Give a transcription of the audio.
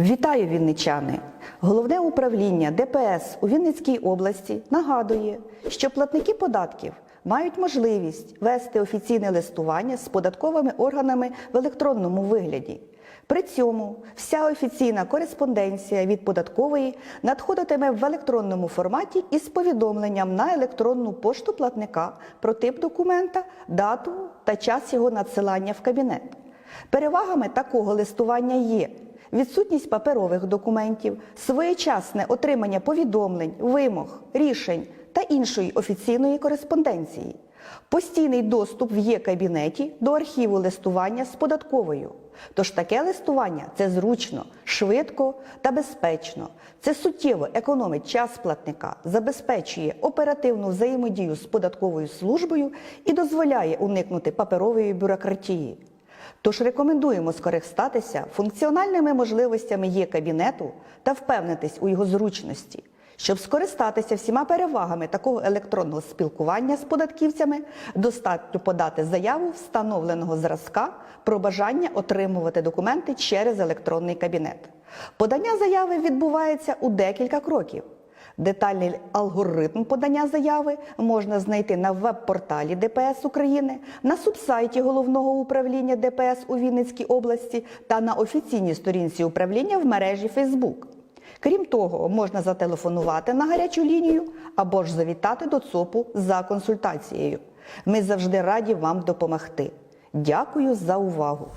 Вітаю вінничани! Головне управління ДПС у Вінницькій області нагадує, що платники податків мають можливість вести офіційне листування з податковими органами в електронному вигляді. При цьому вся офіційна кореспонденція від податкової надходитиме в електронному форматі із повідомленням на електронну пошту платника про тип документа, дату та час його надсилання в кабінет. Перевагами такого листування є відсутність паперових документів, своєчасне отримання повідомлень, вимог, рішень та іншої офіційної кореспонденції, постійний доступ в є-кабінеті до архіву листування з податковою. Тож таке листування це зручно, швидко та безпечно. Це суттєво економить час платника, забезпечує оперативну взаємодію з податковою службою і дозволяє уникнути паперової бюрократії. Тож рекомендуємо скористатися функціональними можливостями є кабінету та впевнитись у його зручності. Щоб скористатися всіма перевагами такого електронного спілкування з податківцями, достатньо подати заяву встановленого зразка про бажання отримувати документи через електронний кабінет. Подання заяви відбувається у декілька кроків. Детальний алгоритм подання заяви можна знайти на веб-порталі ДПС України, на субсайті головного управління ДПС у Вінницькій області та на офіційній сторінці управління в мережі Facebook. Крім того, можна зателефонувати на гарячу лінію або ж завітати до ЦОПу за консультацією. Ми завжди раді вам допомогти. Дякую за увагу!